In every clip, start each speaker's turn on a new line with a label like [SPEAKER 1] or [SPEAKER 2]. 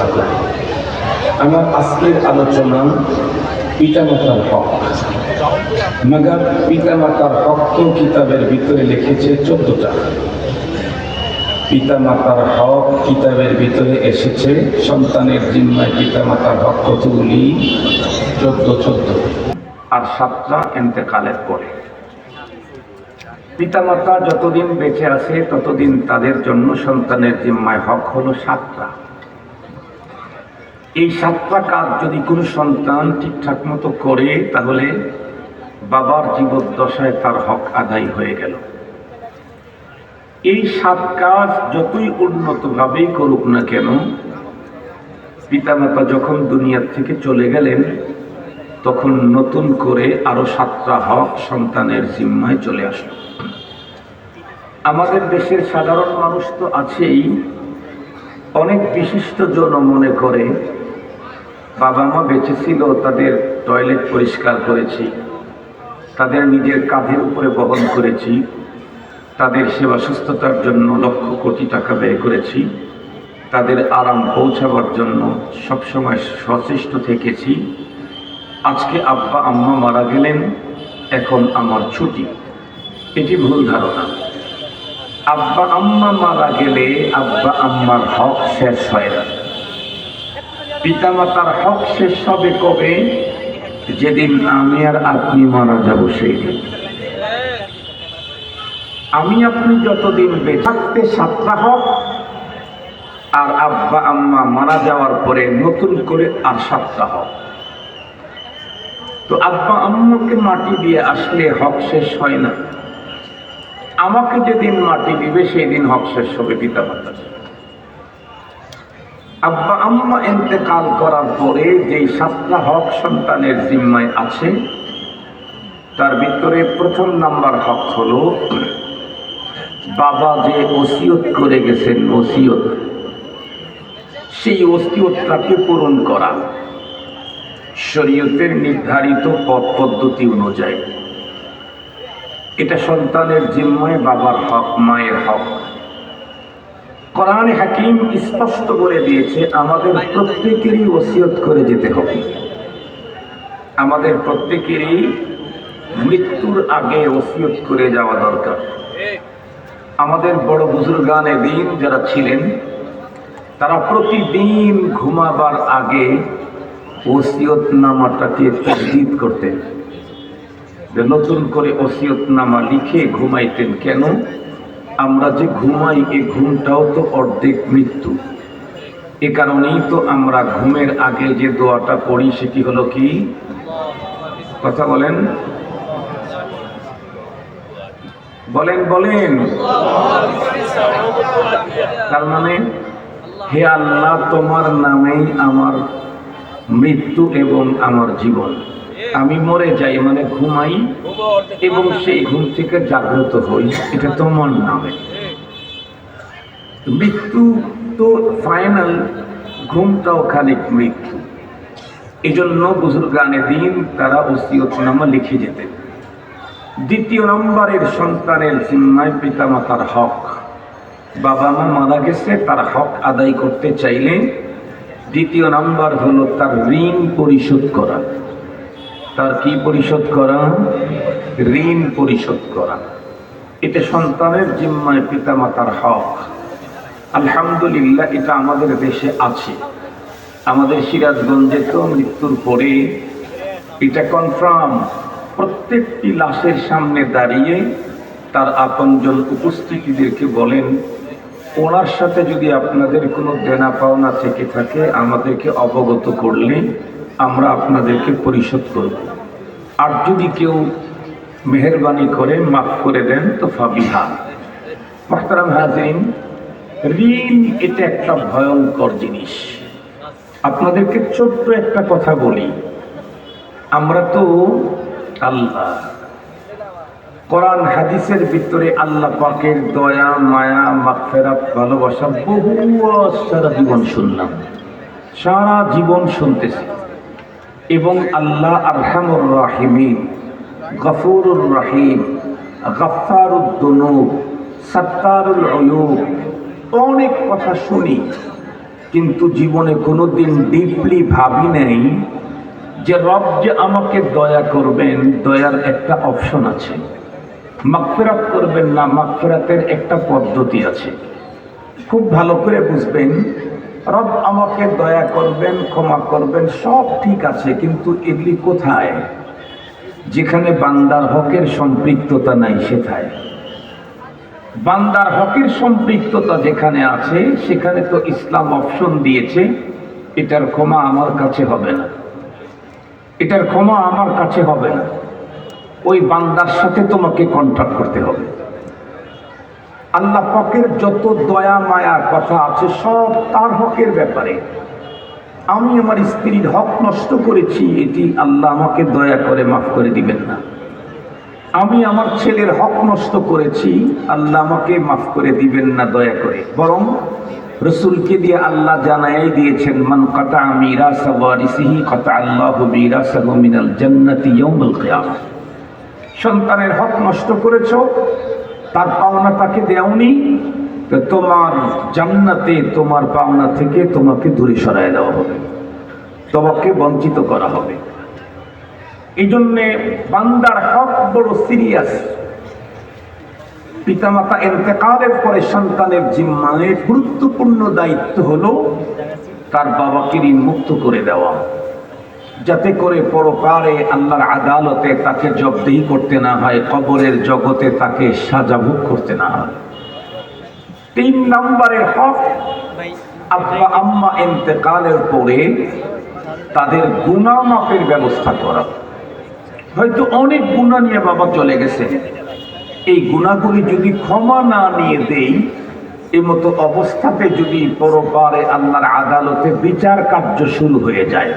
[SPEAKER 1] আলোচনা করি। আমার আজকের আলোচনা পিতামাতার হক। মাগার পিতামাতার হক কিতাবের ভিতরে লিখেছে চোদ্দটা। পিতামাতার হক কিতাবের ভিতরে এসেছে সন্তানের জিম্মায় পিতামাতার হক কতগুলি চোদ্দ চোদ্দ। আর সাতটা এন্তেকালের পরে। পিতামাতা যতদিন বেঁচে আছে, ততদিন তাদের জন্য সন্তানের জিম্মায় হক হলো সাতটা। এই সাতটা কাজ যদি কোনো সন্তান ঠিকঠাক মতো করে, তাহলে বাবার জীবদ্দশায় তার হক আদায় হয়ে গেল। এই সাত কাজ যতই উন্নতভাবেই করুক না কেন, পিতামাতা যখন দুনিয়ার থেকে চলে গেলেন, তখন নতুন করে আরও সাতটা হক সন্তানের জিম্মায় চলে আসলো। আমাদের দেশের সাধারণ মানুষ তো আছেই, অনেক বিশিষ্ট জন মনে করে বাবা মা বেঁচে ছিল তাদের টয়লেট পরিষ্কার করেছি। তাদের নিজের কাঁধের উপরে বহন করেছি। তাদের সেবা সুস্থতার জন্য লক্ষ কোটি টাকা ব্যয় করেছি। তাদের আরাম পৌঁছাবার জন্য সবসময় সচেষ্ট থেকেছি। আজকে আব্বা, আম্মা মারা গেলেন, এখন আমার ছুটি। এটি ভুল ধারণা। আব্বা, আম্মা মারা গেলে আব্বা, আম্মার হক শেষ হয় না। পিতামাতার হক শেষ হবে কবে? যেদিন আমি আর আপনি মারা যাব সেই আমি আপনি যতদিন বেঁচে সাতটা হক, আর আব্বা, আম্মা মারা যাওয়ার পরে নতুন করে আর সাতটা হক। তো আব্বা, আম্মাকে মাটি দিয়ে আসলে হক শেষ হয় না। আমাকে যেদিন মাটি দিবে, সেই দিন হক শেষ হবে পিতা মাতার আব্বা আম্মা এতেকাল করার পরে যেই সাতটা হক সন্তানের জিম্মায় আছে, তার ভিতরে প্রথম নাম্বার হক হলো, বাবা যে ওসিয়ত করে গেছেন, ওসিয়ত। সেই ওসিয়তটাকে পূরণ করা। শরীয়তের নির্ধারিত পথ পদ্ধতি অনুযায়ী। এটা সন্তানের জিম্মায় বাবার হক, মায়ের হক। কোরআনে হাকিম স্পষ্ট বলে দিয়েছে, আমাদের প্রত্যেকেরই ওসিয়ত করে যেতে হবে। আমাদের প্রত্যেকেরই মৃত্যুর আগে ওসিয়ত করে যাওয়া দরকার। আমাদের বড় বুজুর্গানে দিন যারা ছিলেন, তারা প্রতিদিন ঘুমাবার আগে ওসিয়ত নামাটাকে তসদিদ করতেন। নতুন করে ওসিয়ত নামা লিখে ঘুমাইতেন কেন? আমরা যে ঘুমাই, এ ঘুমটাও তো অর্ধেক মৃত্যু। এ কারণেই তো আমরা ঘুমের আগে যে দোয়াটা পড়ি, সেটি হলো কি? কথা বলেন। বলেন বলেন। তার মানে হে আল্লাহ, তোমার নামেই আমার মৃত্যু এবং আমার জীবন। আমি মরে যাই মানে ঘুমাই এবং সেই ঘুম থেকে জাগ্রত হই। এটা তোমার নামে। মৃত্যু তো ফাইনাল ঘুমটাও খানিক মৃত্যু। এই জন্য বুজুর্গানে দিন তারা ওসিয়তনামা লিখে যেতেন। দ্বিতীয় নম্বরের সন্তানের জিম্মায় পিতামাতার হক। বাবা মা মারা গেছে, তার হক আদায় করতে চাইলে দ্বিতীয় নাম্বার হলো তার ঋণ পরিশোধ করা। তার কি পরিশোধ করা? ঋণ পরিশোধ করা। এটা সন্তানের জিম্মায় পিতামাতার হক। আলহামদুলিল্লাহ, এটা আমাদের দেশে আছে। আমাদের সিরাজগঞ্জে তো মৃত্যুর পরে এটা কনফার্ম প্রত্যেকটি লাশের সামনে দাঁড়িয়ে তার আপনজন উপস্থিতিদেরকে বলেন, ওনার সাথে যদি আপনাদের কোনো দেনা পাওনা থেকে থাকে, আমাদেরকে অবগত করলে আমরা আপনাদেরকে পরিশোধ করব। আর যদি কেউ মেহরবানি করে মাফ করে দেন, তো ফাবিহা। মোহতারাম হাজিন ঋণ এটা একটা ভয়ঙ্কর জিনিস। আপনাদেরকে ছোট্ট একটা কথা বলি। আমরা তো আল্লাহ। কোরআন হাদিসের ভিতরে আল্লাহ পাকের দয়া, মায়া, মাগফেরাত, ভালোবাসা বহু সারা জীবন শুনলাম। সারা জীবন শুনতেছি। এবং আল্লাহ আরহামুর রাহিমিন, গফুরুর রাহিম গফারুদ্দনুব সত্তারুল অয়ুব অনেক কথা শুনি, কিন্তু জীবনে কোনোদিন ডিপলি ভাবি নেই যে রব যে আমাকে দয়া করবেন, দয়ার একটা অপশন আছে। মাগফেরাত করবেন না, মাগফেরাতের একটা পদ্ধতি আছে। খুব ভালো করে বুঝবেন রব আমাকে দয়া করবেন, ক্ষমা করবেন, সব ঠিক আছে, কিন্তু এগুলি কোথায়? যেখানে বান্দার হকের সম্পৃক্ততা নাই, সেথায়। বান্দার হকের সম্পৃক্ততা যেখানে আছে, সেখানে তো ইসলাম অপশন দিয়েছে, এটার ক্ষমা আমার কাছে হবে না। এটার ক্ষমা আমার কাছে হবে না। ওই বান্দার সাথে তোমাকে কন্ট্যাক্ট করতে হবে। আল্লাহ পাকের যত দয়া মায়ার কথা আছে, সব তার হকের ব্যাপারে। আমি আমার স্ত্রীর হক নষ্ট করেছি, এটি আল্লাহ আমাকে দয়া করে মাফ করে দিবেন না। আমি আমার ছেলের হক নষ্ট করেছি, আল্লাহ আমাকে মাফ করে দিবেন না দয়া করে। বরং রসুলকে দিয়ে আল্লাহ জানাই দিয়েছেন, মান কাতা মিরা সাওয়ারিসিহি কাতা আল্লাহ মিরা সাহু মিনাল জান্নাতি সন্তানের হক নষ্ট করেছ তার পাওনা তাকে দেওনি তোমার জান্নাতে, তোমার পাওনা থেকে তোমাকে দূরে সরায় দেওয়া হবে, তোমাকে বঞ্চিত করা হবে। এই জন্যে বান্দার হক বড় সিরিয়াস পিতামাতা এতেকালের পরে সন্তানের জিম্মানের গুরুত্বপূর্ণ দায়িত্ব হলো তার বাবাকে ঋণ মুক্ত করে দেওয়া। যাতে করে পরকারে আল্লাহর আদালতে তাকে জব্দেহি করতে না হয়, কবরের জগতে তাকে সাজা ভোগ করতে না হয়। তিন নম্বরের হক, আব্বা আম্মা এতেকালের পরে তাদের গুণা মাপের ব্যবস্থা করা। হয়তো অনেক গুণা নিয়ে বাবা চলে গেছে। এই গুণাগুলি যদি ক্ষমা না নিয়ে দেই মতো অবস্থাতে যদি পরপারে আল্লাহর আদালতে বিচার কার্য শুরু হয়ে যায়।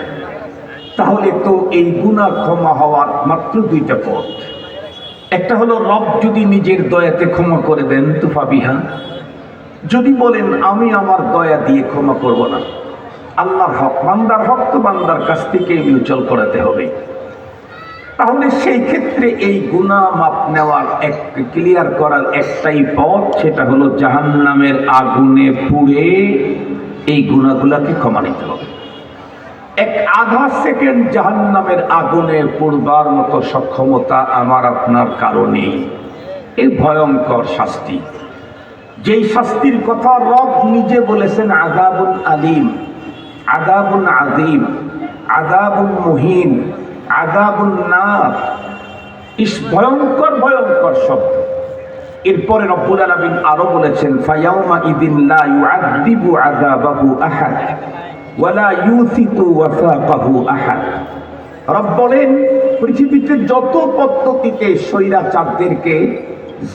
[SPEAKER 1] তাহলে তো এই গুণা ক্ষমা হওয়ার মাত্র দুইটা পথ। একটা হলো রব যদি নিজের দয়াতে ক্ষমা করে দেন, তুফা বিহা। যদি বলেন, আমি আমার দয়া দিয়ে ক্ষমা করব না। আল্লাহর হক, বান্দার হক তো বান্দার কাছ থেকে মিউচুয়াল করাতে হবে। তাহলে সেই ক্ষেত্রে এই গুণা মাপ নেওয়ার এক, ক্লিয়ার করার একটাই পথ, সেটা হলো জাহান্নামের আগুনে পুড়ে এই গুণাগুলাকে ক্ষমা নিতে হবে। এক আধা সেকেন্ড জাহান্নামের আগুনে পড়বার মতো সক্ষমতা আমার আপনার কারণে। এই ভয়ঙ্কর শাস্তি। যেই শাস্তির কথা রব নিজে বলেছেন আদাবুল আলিম আদাবুল আজিম আদাবুল মুহিন আদাবুল নাথ ইস ভয়ঙ্কর ভয়ঙ্কর শব্দ। এরপরে রব্বুল আলামিন আরও বলেছেন ফায়াউমা ইদিন লা ইউআযিবু আযাবাহু আহাদ। ওয়ালা ইউসিকু ওয়াসাকাহু আহাদ। রব বলেন, পৃথিবীতে যত পদ্ধতিতে স্বৈরাচারদেরকে,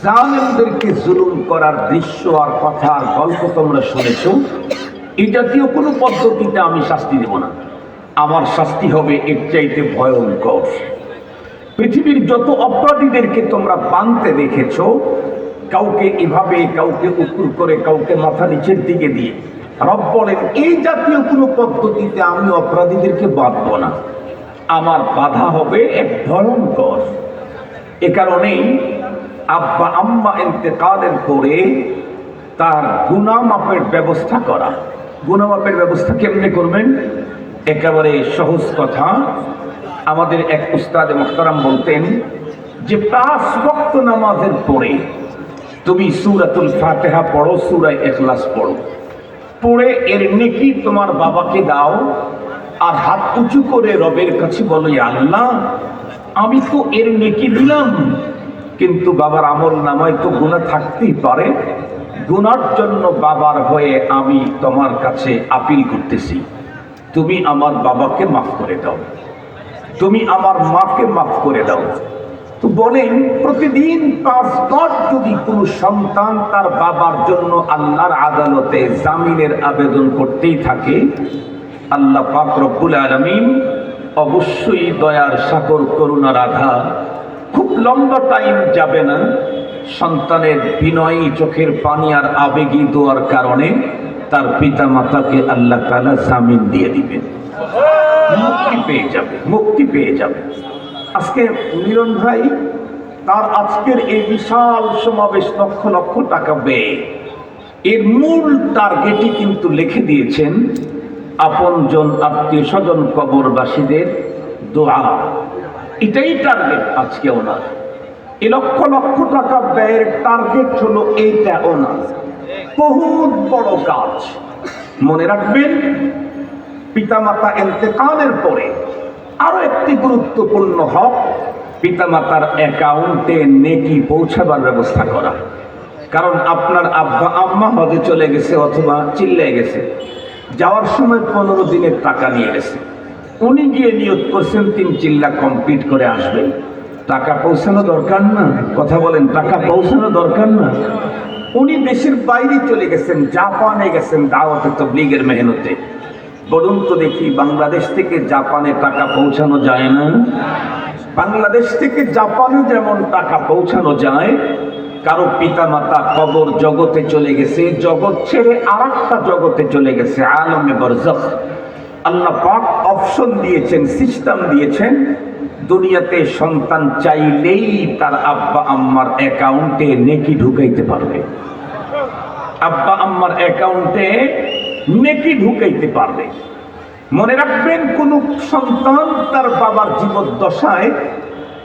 [SPEAKER 1] জালেমদেরকে জুলুম করার দৃশ্য আর কথা আর গল্প তোমরা শুনেছ এই জাতীয় কোনো পদ্ধতিতে আমি শাস্তি দেব না। আমার শাস্তি হবে এর চাইতে ভয়ঙ্কর। পৃথিবীর যত অপরাধীদেরকে তোমরা বানতে দেখেছ, কাউকে এভাবে, কাউকে উকুর করে, কাউকে মাথা নিচের দিকে দিয়ে রব বলেন এই জাতীয় কোনো পদ্ধতিতে আমি অপরাধীদেরকে বাঁধব না। আমার বাধা হবে এক ভয়ঙ্কর। এ কারণেই আব্বা আম্মা এতেকালের পরে তার গুণামাপের ব্যবস্থা করা। গুণামাপের ব্যবস্থা কেমনে করবেন? একেবারে সহজ কথা। আমাদের এক উস্তাদ মোখতারাম বলতেন, যে পাঁচ ভক্ত নামাজের পরে তুমি সুরাতুল ফাতেহা পড়ো, সুরায় এখলাস পড়ো। পড়ে এর নেকি তোমার বাবাকে দাও, আর হাত উঁচু করে রবের কাছে বলো "ইয়া আল্লাহ, আমি তো এর নেকি দিলাম। কিন্তু বাবার আমল নামায় তো গুণা থাকতেই পারে। গুনার জন্য বাবার হয়ে আমি তোমার কাছে আপিল করতেছি। তুমি আমার বাবাকে মাফ করে দাও। তুমি আমার মাকে মাফ করে দাও। তো বলেন, প্রতিদিন পাঁচ বার যদি কোনো সন্তান তার বাবার জন্য আল্লাহর আদালতে জামিনের আবেদন করতেই থাকে, আল্লাহ পাক আলমিন অবশ্যই দয়ার সাগর, করুণার আধার খুব লম্বা টাইম যাবে না। সন্তানের বিনয়ী চোখের পানি আর আবেগী দোয়ার কারণে তার পিতা মাতাকে আল্লাহ তালা জামিন দিয়ে দিবেন। মুক্তি পেয়ে যাবে, মুক্তি পেয়ে যাবে। আজকে মিলন ভাই তার আজকের এই বিশাল সমাবেশ লক্ষ লক্ষ টাকা ব্যয়। এর মূল টার্গেটই কিন্তু লিখে দিয়েছেন আপনজন আত্মীয় স্বজন কবরবাসীদের দোয়া। এটাই টার্গেট আজকে ওনার। এ লক্ষ লক্ষ টাকা ব্যয়ের টার্গেট হলো এইটা ওনার। বহুত বড় কাজ। মনে রাখবেন, পিতামাতা এতেকালের পরে আরও একটি গুরুত্বপূর্ণ হক, পিতামাতার অ্যাকাউন্টে নেকি পৌঁছাবার ব্যবস্থা করা। কারণ আপনার আব্বা, আম্মা হজে চলে গেছে অথবা চিল্লে গেছে, যাওয়ার সময় পনেরো দিনের টাকা নিয়ে গেছে। উনি গিয়ে নিয়োগ করছেন, তিন চিল্লা কমপ্লিট করে আসবেন। টাকা পৌঁছানো দরকার না? কথা বলেন, টাকা পৌঁছানো দরকার না? উনি দেশের বাইরে চলে গেছেন, জাপানে গেছেন দাওয়াতে তবলিগের মেহনতে। বলুন তো দেখি বাংলাদেশ থেকে জাপানে টাকা পৌঁছানো যায় না। বাংলাদেশ থেকে জাপানে যেমন টাকা পৌঁছানো যায়, কারও পিতা মাতা কবর জগতে চলে গেছে, জগৎ ছেড়ে আর জগতে চলে গেছে, আলমে বরজখ। আল্লাহ পাক অপশন দিয়েছেন, সিস্টেম দিয়েছেন, দুনিয়াতে সন্তান চাইলেই তার আব্বা আম্মার অ্যাকাউন্টে নেকি ঢুকাইতে পারবে। আব্বা আম্মার অ্যাকাউন্টে নেকি ঢুকাইতে পারবে। মনে রাখবেন, কোন সন্তান তার বাবার জীবদ্দশায়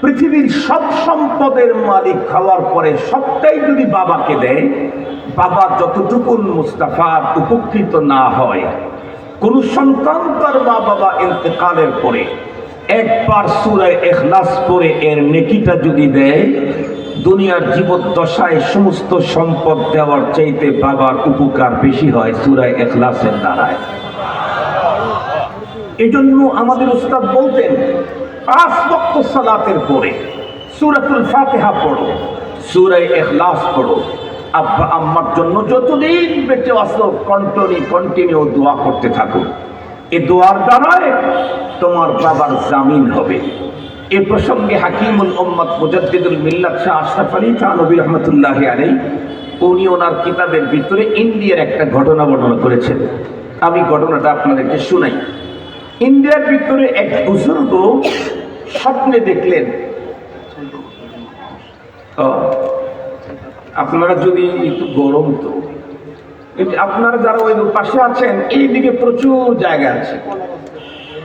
[SPEAKER 1] পৃথিবীর সব সম্পদের মালিক হওয়ার পরে সবটাই যদি বাবাকে দেয়, বাবা যতটুকুন মুস্তাফার উপকৃত না হয়, কোন সন্তান তার মা বাবা ইন্তেকালের পরে, একবার সুরায় এখলাস করে এর নেকিটা যদি দেয় দুনিয়ার জীবদ্দশায় সমস্ত সম্পদ দেওয়ার চাইতে বাবার উপকার বেশি হয় সুরায় এখলাসের দ্বারায়। এজন্য আমাদের উস্তাদ বলতেন, পাঁচ বক্ত সালাতের পরে সুরাতুল ফাতেহা পড়ো সুরাই এখলাস পড়ো। আব্বা, আম্মার জন্য যতদিন বেঁচে আসো কন্টিনিউ কন্টিনিউ দোয়া করতে থাকো। এ দোয়ার দ্বারায় তোমার বাবার জামিন হবে। এ প্রসঙ্গে হাকিমুল উম্মত মুজাদ্দিদুল মিল্লাত শাহ আশরাফ আলী থানবী রহমতুল্লাহ আলাই উনি ওনার কিতাবের ভিতরে ইন্ডিয়ার একটা ঘটনা বর্ণনা করেছেন। আমি ঘটনাটা আপনাদেরকে শুনাই। ইন্ডিয়ার ভিতরে এক বুজুর্গ স্বপ্নে দেখলেন। আপনারা যদি একটু গরম তো। আপনারা যারা ওই পাশে আছেন, এইদিকে প্রচুর জায়গা আছে।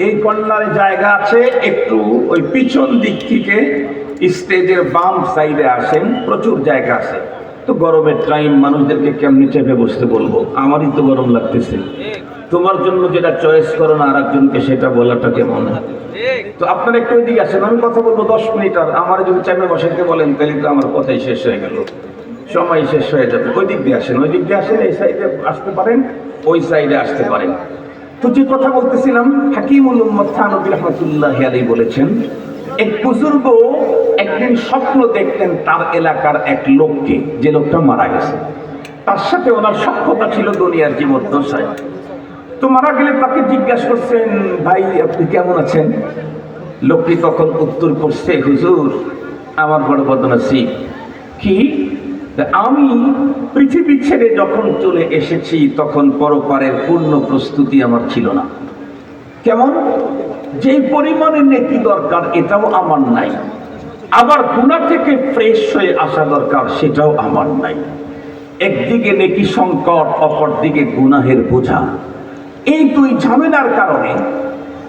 [SPEAKER 1] এই কর্নারে জায়গা আছে, একটু ওই পিছন দিক থেকে স্টেজের বাম সাইডে আসেন, প্রচুর জায়গা আছে। তো গরমের টাইম মানুষদেরকে কেমনি চেপে বসতে বলব? আমারই তো গরম লাগতেছে। তোমার জন্য যেটা চয়েস করো না আর একজনকে সেটা বলাটা কেমন? তো আপনারা একটু ওইদিকে আসেন, আমি কথা বলব দশ মিনিট, আর আমার যদি চেপে বসাইতে বলেন, তাহলে তো আমার কথাই শেষ হয়ে গেল। সময় শেষ হয়ে যাবে। ওই দিক দিয়ে আসেন ওই দিক দিয়ে আসেন, এই সাইডে আসতে পারেন, ওই সাইডে আসতে পারেন। তো যে কথা বলতেছিলাম, হাকিমুল থানবী রহমতুল্লাহ আলী বলেছেন, এক বুজুর্গ একদিন স্বপ্ন দেখতেন তার এলাকার এক লোককে, যে লোকটা মারা গেছে। তার সাথে ওনার সক্ষতা ছিল দুনিয়ার জীবদ্দশায়। তো মারা গেলে তাকে জিজ্ঞাসা করছেন, ভাই, আপনি কেমন আছেন? লোকটি তখন উত্তর করছে, হুজুর, আমার বড় বদনাসিব। কি? আমি পৃথিবী ছেড়ে যখন চলে এসেছি, তখন পরপারের পূর্ণ প্রস্তুতি আমার ছিল না। কেমন? যে পরিমাণে নেকি দরকার, এটাও আমার নাই। আবার গুণা থেকে ফ্রেশ হয়ে আসা দরকার, সেটাও আমার নাই। একদিকে নেকি সংকট, অপরদিকে গুনাহের বোঝা। এই দুই ঝামেলার কারণে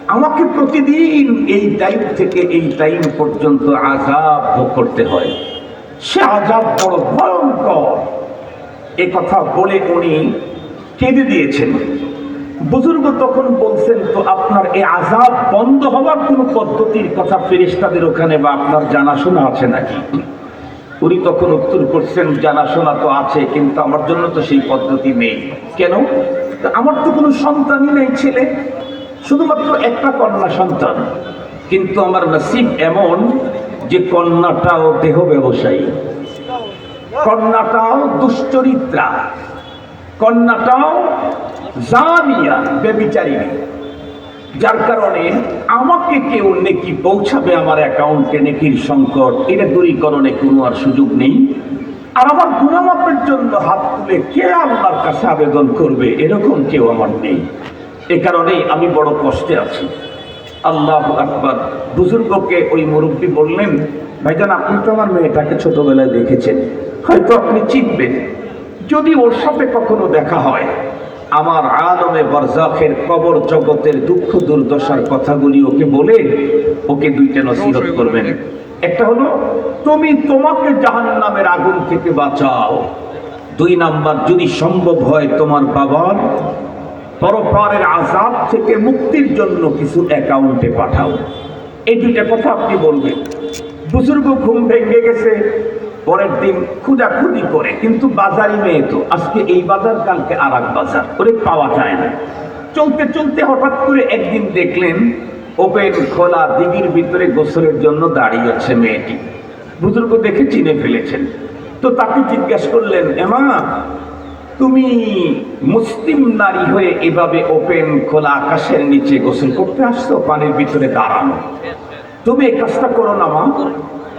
[SPEAKER 1] আমাকে প্রতিদিন এই টাইম থেকে এই টাইম পর্যন্ত আঘাত ভোগ করতে হয়। সে আজাব বড় ভয়ঙ্কর। এ কথা বলে উনি কেঁদে দিয়েছেন। বুজুর্গ তখন বলছেন, তো আপনার এই আজাব বন্ধ হওয়ার কোনো পদ্ধতির কথা ফেরিস্তাদের ওখানে বা আপনার জানাশোনা আছে নাকি? উনি তখন উত্তর করছেন, জানাশোনা তো আছে, কিন্তু আমার জন্য তো সেই পদ্ধতি নেই। কেন? আমার তো কোনো সন্তানই নেই, ছেলে। শুধুমাত্র একটা কন্যা সন্তান। কিন্তু আমার নসিব এমন যে কন্যাটাও দেহ ব্যবসায়ী। কন্যাটাও দুশ্চরিত্রা। কন্যাটাও জানিয়া বেবিচারিণী যার কারণে আমাকে কেউ নেকি পৌঁছাবে আমার অ্যাকাউন্টে নেকির সংকট। এটা দূরীকরণে কোনো আর সুযোগ নেই। আর আমার গুণামাপের জন্য হাত তুলে কে আল্লাহর কাছে আবেদন করবে, এরকম কেউ আমার নেই। এ কারণেই আমি বড় কষ্টে আছি। আল্লাহ আকবর। বুজুর্গকে ওই মুরব্বী বললেন ভাইজান আপনি তো আমার মেয়েটাকে ছোটবেলায় দেখেছেন। হয়তো আপনি চিনবেন। যদি ওর সাথে কখনো দেখা হয়, আমার আলমে বরজাখের কবর জগতের দুঃখ দুর্দশার কথাগুলি ওকে বলে ওকে দুইটা নসিহত করবেন। একটা হলো, তুমি তোমাকে জাহান নামের আগুন থেকে বাঁচাও। দুই নাম্বার, যদি সম্ভব হয় তোমার বাবার পরপারের আজাব থেকে মুক্তির জন্য কিছু অ্যাকাউন্টে পাঠাও। এই দুইটা কথা আপনি বলবেন। বুজুর্গ ঘুম ভেঙে গেছে, পরের দিন খুঁজাখুঁজি করে। কিন্তু বাজারই মেয়ে তো, আজকে এই বাজার, কালকে আর বাজার। করে পাওয়া যায় না। চলতে চলতে হঠাৎ করে একদিন দেখলেন, ওপেন, খোলা, দিঘির ভিতরে গোসলের জন্য দাঁড়িয়ে আছে মেয়েটি। বুজুর্গ দেখে চিনে ফেলেছেন। তো তাকে জিজ্ঞাসা করলেন এমা তুমি মুসলিম নারী হয়ে এভাবে ওপেন খোলা আকাশের নিচে গোসল করতে আসছো, পানির ভিতরে দাঁড়ানো। তুমি এই কাজটা করো না, মা।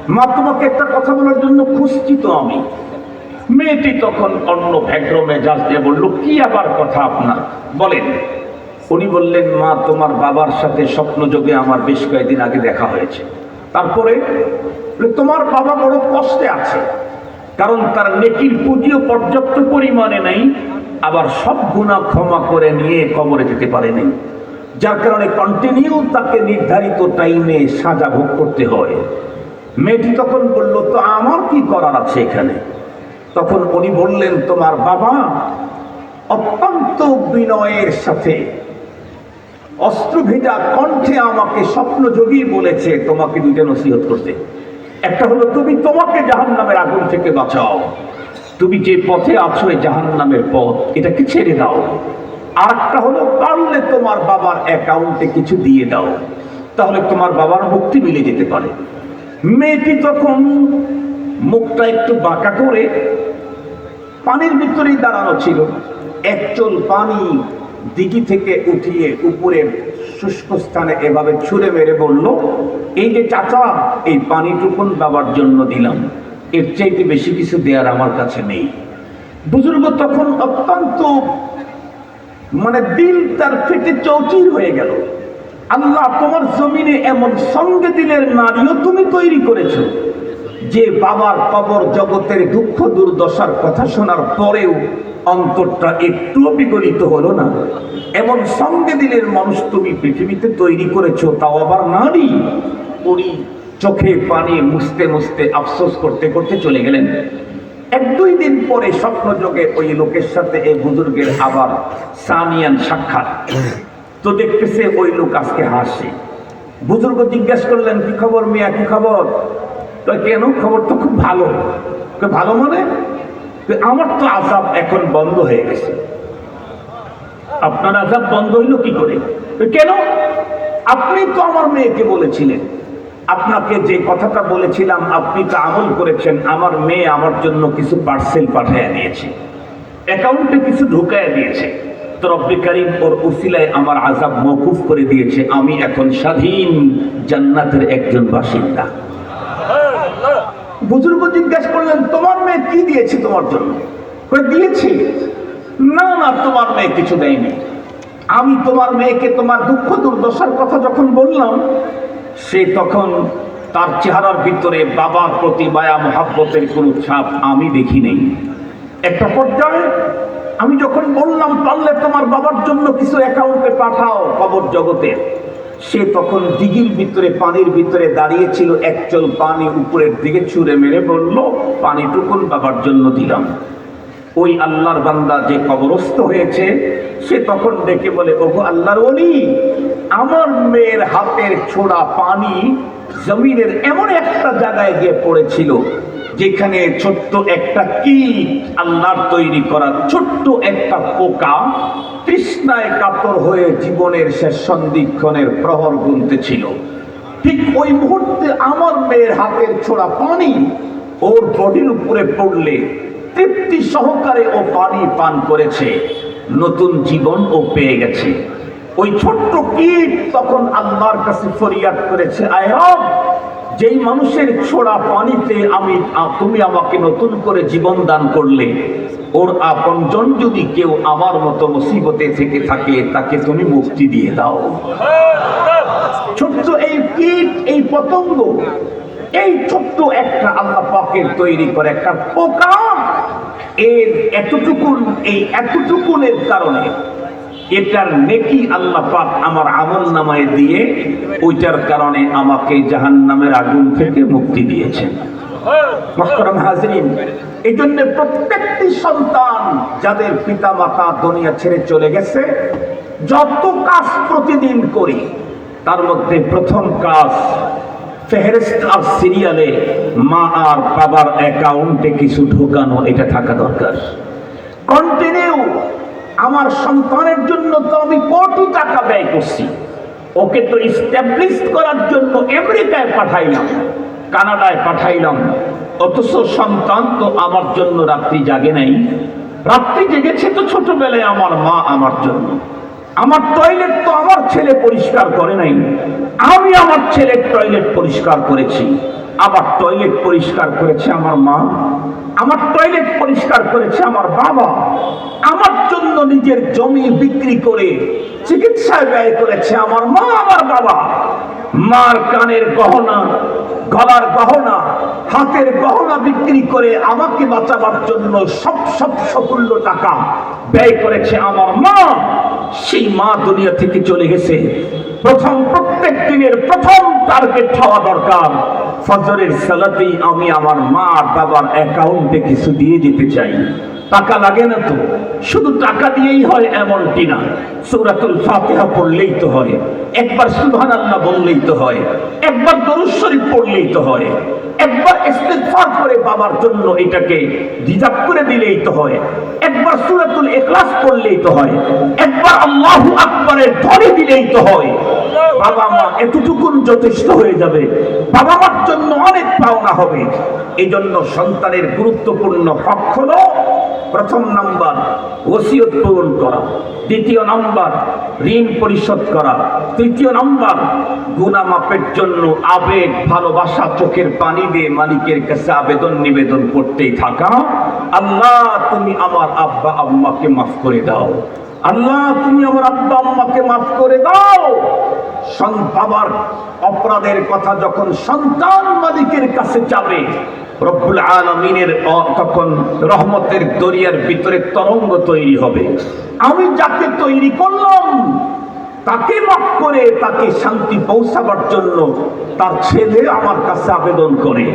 [SPEAKER 1] মা, তোমাকে একটা কথা বলার জন্য খুঁজছি তো আমি। মেয়েটি তখন অন্য ভ্যাগ্র মেজাজ দিয়ে বলল, কি আবার কথা আপনার? বলেন। উনি বললেন, মা, তোমার বাবার সাথে স্বপ্নযোগে আমার বেশ কয়েকদিন আগে দেখা হয়েছে। তারপরে তোমার বাবা বড় কষ্টে আছে। কারণ তার নেকির পুঁজিও পর্যাপ্ত পরিমাণে নাই, আবার সব গুণা ক্ষমা করে নিয়ে কবরে যেতে পারে নাই। যার কারণে কন্টিনিউ তাকে নির্ধারিত টাইমে সাজা ভোগ করতে হয়। মেয়েটি তখন বলল, তো আমার কি করার আছে এখানে? তখন উনি বললেন, তোমার বাবা অত্যন্ত বিনয়ের সাথে অস্ত্র ভেজা কণ্ঠে আমাকে স্বপ্ন বলেছে, তোমাকে দুইটা নসিহত করতে। একটা হলো তুমি তোমাকে জাহান নামের আগুন থেকে বাঁচাও। তুমি যে পথে আছো এই জাহান নামের পথ, এটাকে ছেড়ে দাও। আর একটা হলো পারলে তোমার বাবার অ্যাকাউন্টে কিছু দিয়ে দাও। তাহলে তোমার বাবার মুক্তি মিলে যেতে পারে। মেয়েটি তখন মুখটা একটু বাঁকা করে পানির ভিতরেই দাঁড়ানো ছিল। একচল পানি দিঘি থেকে উঠিয়ে উপরের শুষ্ক স্থানে এভাবে ছুঁড়ে মেরে বলল, এই যে চাচা, এই পানিটুকুন বাবার জন্য দিলাম। এর চাইতে বেশি কিছু দেওয়ার আমার কাছে নেই। বুজুর্গ তখন অত্যন্ত মানে দিল তার ফেটে চৌচির হয়ে গেল। আল্লাহ, তোমার জমিনে এমন সঙ্গে দিলের নারীও তুমি তৈরি করেছ। যে বাবার কবর জগতের দুঃখ দুর্দশার কথা শোনার পরেও অন্তরটা একটুও বিগলিত হলো না। এমন সঙ্গে দিলের মানুষ তুমি পৃথিবীতে তৈরি করেছ, তাও আবার নারী। উনি চোখে পানি মুছতে মুছতে আফসোস করতে করতে চলে গেলেন। এক দুই দিন পরে স্বপ্ন যোগে ওই লোকের সাথে এই বুজুর্গের আবার সানিয়ান সাক্ষাৎ। তো দেখতেছে ওই লোক আজকে হাসে। বুজুর্গ জিজ্ঞেস করলেন, কি খবর মিয়া? কি খবর? তো কেন? খবর তো খুব ভালো। ভালো মানে? আমার তো আজাব এখন বন্ধ হয়ে গেছে। আপনার আজাব বন্ধ হইল কি করে? কেন? আপনি তো আমার মেয়েকে বলেছিলেন। আপনাকে যে কথাটা বলেছিলাম, আপনি তা আমল করেছেন, আমার মেয়ে আমার জন্য কিছু পার্সেল পাঠিয়ে দিয়েছে। অ্যাকাউন্টে কিছু ঢুকায় দিয়েছে। তো ওর উসিলায় আমার আজাব মকুফ করে দিয়েছে, আমি এখন স্বাধীন জান্নাতের একজন বাসিন্দা। বুজুর্গ জিজ্ঞাসা করলেন, তোমার মেয়ে কি দিয়েছে তোমার জন্য? দিয়েছে। না না, তোমার মেয়ে কিছু দেয়নি। আমি তোমার মেয়েকে তোমার দুঃখ দুর্দশার কথা যখন বললাম, সে তখন তার চেহারার ভিতরে বাবার প্রতি মায়া, মহাব্বতের কোনো ছাপ আমি দেখি নেই। একটা পর্যায়ে আমি যখন বললাম, পারলে তোমার বাবার জন্য কিছু অ্যাকাউন্টে পাঠাও কবর জগতে। সে তখন দিঘির ভিতরে, পানির ভিতরে দাঁড়িয়েছিল একচল পানি উপরের দিকে ছুঁড়ে মেরে বলল পানিটুকুন বাবার জন্য দিলাম। ওই আল্লাহর বান্দা যে কবরস্থ হয়েছে, সে তখন ডেকে বলে, ওগো আল্লাহর অলি আমার মেয়ের হাতের ছোড়া পানি জমিনের এমন একটা জায়গায় গিয়ে পড়েছিল, যেখানে ছোট্ট একটা কীট আল্লাহর তৈরি করা ছোট্ট একটা পোকা তৃষ্ণায় কাতর হয়ে জীবনের শেষ সন্ধিক্ষণের প্রহর গুনতেছিল। ঠিক ওই মুহূর্তে আমার মেয়ের হাতের ছোড়া পানি ওর বডির উপরে পড়লে তৃপ্তি সহকারে ও পানি পান করেছে। নতুন জীবন ও পেয়ে গেছে। ওই ছোট্ট কীট তখন আল্লাহর কাছে ফরিয়াদ করেছে আয়ব যেই মানুষের ছোড়া পানিতে আমি তুমি আমাকে নতুন করে জীবন দান করলে, ওর আপনজন যদি কেউ আমার মতো মুসিবতে থেকে থাকে, তাকে তুমি মুক্তি দিয়ে দাও। ছোট্ট এই কীট, এই পতঙ্গ, এই ছোট্ট একটা আল্লাহ পাকের তৈরি করে একটা পোকা, এর এতটুকুন, এই এতটুকুনের কারণে এটার নেকি আল্লাহ পাক আমার আমল নামায় দিয়ে ওইটার কারণে আমাকে জাহান্নামের আগুন থেকে মুক্তি দিয়েছেন। এই জন্য প্রত্যেকটি সন্তান যাদের দুনিয়া ছেড়ে চলে গেছে, যত কাজ প্রতিদিন করি, তার মধ্যে প্রথম কাজ সিরিয়ালে মা আর বাবার অ্যাকাউন্টে কিছু ঢোকানো, এটা থাকা দরকার। কন্টিনিউ আমার সন্তানের জন্য তো আমি কোটি টাকা ব্যয় করছি। ওকে তো ইস্টাবলিশ করার জন্য আমেরিকায় পাঠাইলাম, কানাডায় পাঠাইলাম। অথচ সন্তান তো আমার জন্য রাত্রি জাগে নাই। রাত্রি জেগেছে তো ছোটবেলায় আমার মা আমার জন্য। আমার টয়লেট তো আমার ছেলে পরিষ্কার করে নাই। আমি আমার ছেলের টয়লেট পরিষ্কার করেছি। আমার টয়লেট পরিষ্কার করেছে আমার মা। আমার টয়লেট পরিষ্কার করেছে আমার বাবা। আমার জন্য নিজের জমি বিক্রি করে চিকিৎসায় ব্যয় করেছে আমার মা, আমার বাবা। মার কানের গহনা, গলার গহনা, হাতের গহনা বিক্রি করে আমাকে বাঁচাবার জন্য সব সব সকল্য টাকা ব্যয় করেছে আমার মা। সেই মা দুনিয়া থেকে চলে গেছে। প্রথম, প্রত্যেক দিনের প্রথম টার্গেট হওয়া দরকার। ফজরের সালাতেই আমি আমার মা আর বাবার অ্যাকাউন্টে কিছু দিয়ে দিতে চাই। টাকা লাগে না তো? শুধু টাকা দিয়েই হয় এমনটি না। সৌরাতুল ফাতিহা পড়লেই তো হয়। একবার সুবহান আল্লাহ বললেই তো হয়। একবার দরুদ শরীফ পড়লেই তো হয়। একবার ইস্তেগফার করে বাবার জন্য এটাকে রিজার্ভ করে দিলেই তো হয়। একবার সূরাতুল ইখলাস পড়লেই তো হয়। একবার আল্লাহু আকবারের ধ্বনি দিলেই তো হয়। বাবা মা এতটুকুন যথেষ্ট হয়ে যাবে। বাবা মার জন্য অনেক পাওনা হবে। এই জন্য সন্তানের গুরুত্বপূর্ণ হক হলো প্রথম নাম্বার, ওসিয়ত পূরণ করা। দ্বিতীয় নাম্বার, ঋণ পরিশোধ করা। তৃতীয় নাম্বার গুনা মাপের জন্য আবেগ, ভালোবাসা, চোখের পানি দিয়ে মালিকের কাছে আবেদন নিবেদন করতেই থাকা। আল্লাহ, তুমি আমার আব্বা আম্মাকে মাফ করে দাও। আল্লাহ, তুমি আমার আব্বা আম্মাকে মাফ করে দাও। বাবার অপরাধের কথা যখন সন্তান মালিকের কাছে যাবে, রব্বুল আলমিনের তখন রহমতের দরিয়ার ভিতরে তরঙ্গ তৈরি হবে। আমি যাকে তৈরি করলাম, তাকে মাফ করে, তাকে শান্তি পৌঁছাবার জন্য তার ছেলে আমার কাছে আবেদন করে।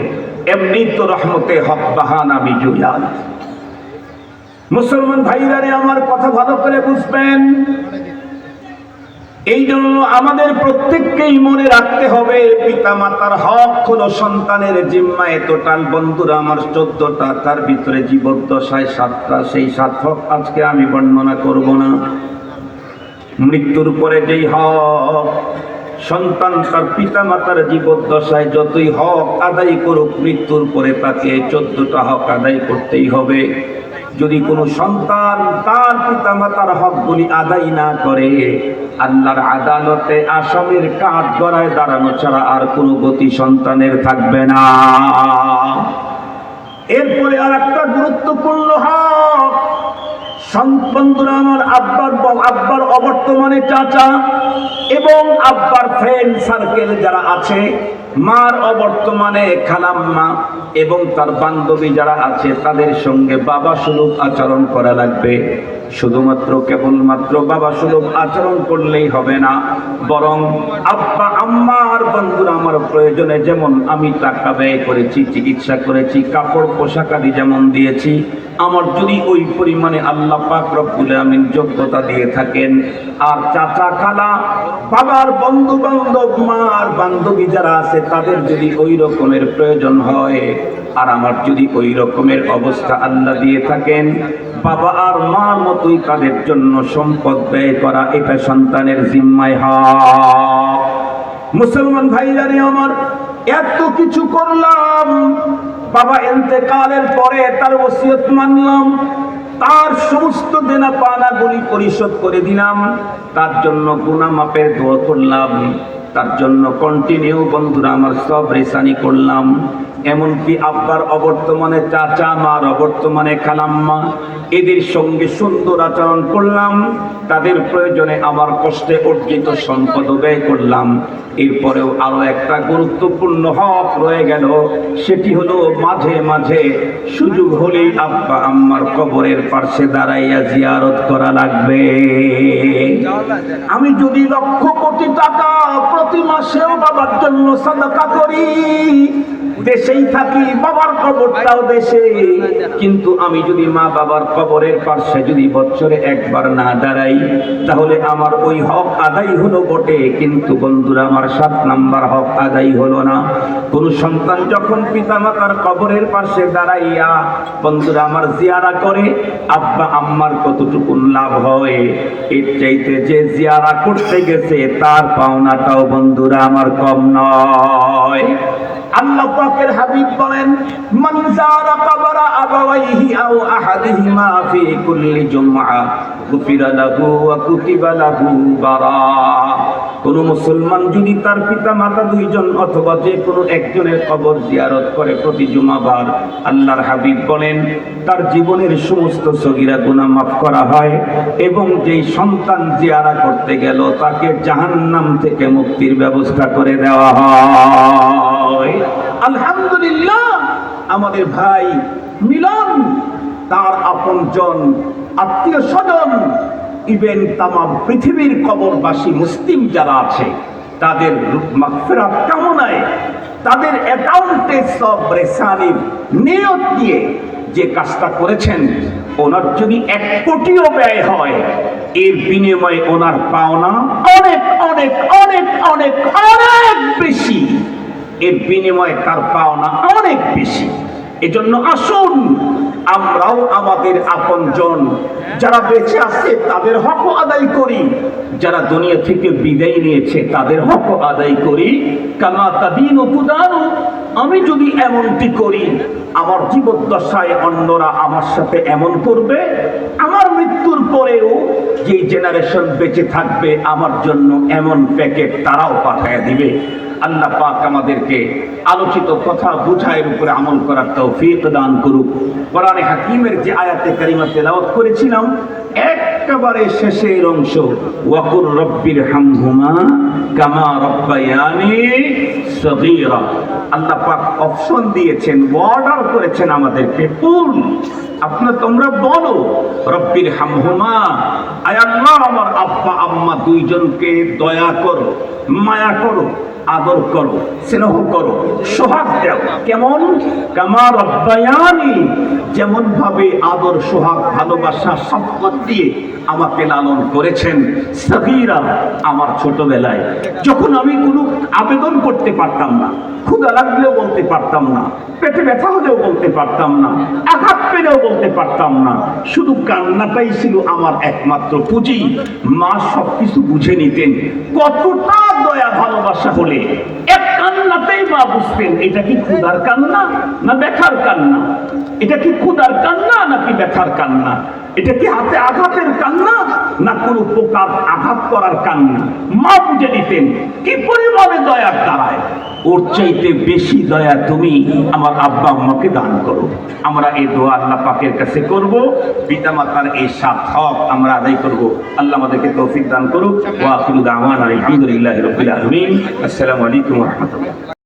[SPEAKER 1] এমনি তো রহমতে হক বাহান আমি জুয়াল মুসলমান ভাইরারে আমার কথা ভালো করে বুঝবেন। এই জন্য আমাদের প্রত্যেককেই মনে রাখতে হবে পিতা মাতার হক হলো সন্তানের জিম্মায় টোটাল। বন্ধুরা, আমার চোদ্দটা, তার ভিতরে জীবদ্দশায় সাতটা, সেই সাত হক আজকে আমি বর্ণনা করব না। মৃত্যুর পরে যেই হক, সন্তান তার পিতা মাতার জীবদ্দশায় যতই হক আদায় করুক, মৃত্যুর পরে তাকে চোদ্দটা হক আদায় করতেই হবে। যদি কোনো সন্তান তার পিতা মাতার হকগুলি আদায় না করে, আল্লাহর আদালতে আসামের কাঠ গড়ায় দাঁড়ানো ছাড়া আর কোনো গতি সন্তানের থাকবে না। এরপরে আর একটা গুরুত্বপূর্ণ হক। বন্ধুরা, আমার আব্বার আব্বার অবর্তমানে চাচা এবং আব্বার ফ্রেন্ড সার্কেল যারা আছে মার অবর্তমানে খালাম্মা এবং তার বান্ধবী যারা আছে, তাদের সঙ্গে বাবা সুলভ আচরণ করা লাগবে। শুধুমাত্র কেবলমাত্র বাবা সুলভ আচরণ করলেই হবে না, বরং আব্বা, আম্মা আর বন্ধুরা আমার প্রয়োজনে যেমন আমি টাকা ব্যয় করেছি, চিকিৎসা করেছি, কাপড়, পোশাক আদি যেমন দিয়েছি, আমার যদি ওই পরিমাণে আল্লাহ পাক আমিন যোগ্যতা দিয়ে থাকেন। আর চাচা, খালা, বাবার বন্ধু বান্ধব মার বান্ধবী যারা আছে তাদের যদি ওই রকমের প্রয়োজন হয়, আর আমার যদি ওই রকমের অবস্থা আল্লাহ দিয়ে থাকেন, বাবা আর মার মতোই তাদের জন্য সম্পদ ব্যয় করা এটা সন্তানের জিম্মায় হয় মুসলমান ভাইরারে আমার, এত কিছু করলাম, বাবা এতেকালের পরে তার ওসিয়ত মানলাম, তার সমস্ত দেনা পানাগুলি পরিশোধ করে দিলাম, তার জন্য গুনা মাপের দোয়া করলাম। তার জন্য কন্টিনিউ বন্ধুরা আমার সব রেসানি করলাম। এমনকি আব্বার অবর্তমানে চাচা, মার অবর্তমানে খালাম্মা, এদের সঙ্গে সুন্দর আচরণ করলাম। তাদের প্রয়োজনে আমার কষ্টে অর্জিত সম্পদ ব্যয় করলাম। এরপরেও আরও একটা গুরুত্বপূর্ণ হক রয়ে গেল, সেটি হলো মাঝে মাঝে সুযোগ হলেই আব্বা আম্মার কবরের পাশে দাঁড়াইয়া জিয়ারত করা লাগবে। আমি যদি লক্ষ কোটি টাকা প্রতি মাসেও বাবার জন্য সাদাকা করি। দেশেই থাকি, বাবার কবরটাও দেশে। কিন্তু আমি যদি মা বাবার কবরের পাশে যদি বছরে একবার না দাঁড়াই, তাহলে আমার ওই হক আদায় হলো বটে। কিন্তু বন্ধুরা, আমার সাত নাম্বার হক আদায় হলো না। কোন সন্তান যখন পিতা মাতার কবরের পাশে দাঁড়াইয়া, বন্ধুরা, আমার জিয়ারা করে, আব্বা, আম্মার কতটুকু লাভ হয়? এর চাইতে যে জিয়ারা করতে গেছে, তার পাওনাটাও বন্ধুরা, আমার কম নয়। আল্লাহ হাবিব বলেন ফি কুল্লি বারা। কোন মুসলমান যদি তার পিতা মাতা দুইজন অথবা যে কোনো একজনের কবর জিয়ারত করে প্রতি জুমাবার, আল্লাহর হাবিব বলেন, তার জীবনের সমস্ত সগিরা গুনাহ মাফ করা হয় এবং যেই সন্তান জিয়ারা করতে গেল, তাকে জাহান্নাম থেকে মুক্তির ব্যবস্থা করে দেওয়া হয়। আলহামদুলিল্লাহ, আমাদের ভাই মিলন, তার আপনজন আত্মীয় স্বজন ইভেন তাম পৃথিবীর কবরবাসী মুসলিম যারা আছে, তাদের মাগফিরাত কামনায় তাদের অ্যাকাউন্টে সব রেসানির নিয়ত দিয়ে যে কাজটা করেছেন, ওনার যদি এক কোটিও ব্যয় হয়, এর বিনিময়ে ওনার পাওনা অনেক অনেক অনেক অনেক অনেক বেশি। এর বিনিময়ে তার পাওনা অনেক বেশি। এজন্য আসুন, আমরাও আমাদের আপনজন, যারা বেঁচে আছে তাদের হক আদায় করি। যারা দুনিয়া থেকে বিদায় নিয়েছে তাদের হক আদায় করি। কামা তাদিন উপুদানু আমি যদি এমনটি করি, আমার জীবদ্দশায় অন্যরা আমার সাথে এমন করবে, আমার মৃত্যুর পরেও যে জেনারেশন বেঁচে থাকবে, আমার জন্য এমন প্যাকেট তারাও পাঠায় দিবে। আল্লাহ পাক আমাদেরকে আলোচিত কথা বুঝায়ের উপরে আমল করার তৌফিক দান করুক। কোরআনে হাকিমের যে আয়াতে কারিমা তেলাওয়াত করেছিলাম, একেবারে শেষের অংশ, ওয়াকুর রব্বির হামহুমা কামা রব্বায়ানি সগীরা। আল্লাহ পাক অপশন দিয়েছেন, অর্ডার করেছেন আমাদেরকে কুল আপনার তোমরা বলো, রব্বির হামহুমা, আয় আল্লাহ, আমার আব্বা, আম্মা দুইজনকে দয়া করো, মায়া করো। আদর করো, স্নেহ করো, সোহাগ দাও। কেমন? কামা রব্বায়ানি যেমন ভাবে আদর, সোহাগ, ভালোবাসা, সম্পদ দিয়ে আমাকে লালন করেছেন। সগীরা আমার ছোটবেলায়, যখন আমি কোনো আবেদন করতে পারতাম না ক্ষুদা লাগলেও বলতে পারতাম না, পেটে ব্যথা হলেও বলতে পারতাম না, আঘাত পেলেও বলতে পারতাম না, শুধু কান্নাটাই ছিল আমার একমাত্র পুঁজি। মা সবকিছু বুঝে নিতেন। কতটা দয়া, ভালোবাসা হলে এক কান্নাতেই মা বুঝতেন, এটা কি কান্না না ব্যথার কান্না? এটা কি কান্না নাকি ব্যথার কান্না? এটা কি হাতে আঘাতের কান্না না আঘাত করার কান্না? মা বুঝে দিতেন কি পরিমাণে দয়ার দ্বারায়? ওর চাইতে বেশি দয়া তুমি আমার আব্বা আম্মাকে দান করো। আমরা এই দোয়া আল্লাহ পাকের কাছে করব। পিতা মাতার এই সাত আমরা আদায় করব। আল্লাহ আমাদেরকে তৌফিক দান করুক। ওয়া আখিরু দাওয়ানা আলহামদুলিল্লাহি রাব্বিল আসসালামু আলাইকুম রাহমাতুল্লাহ।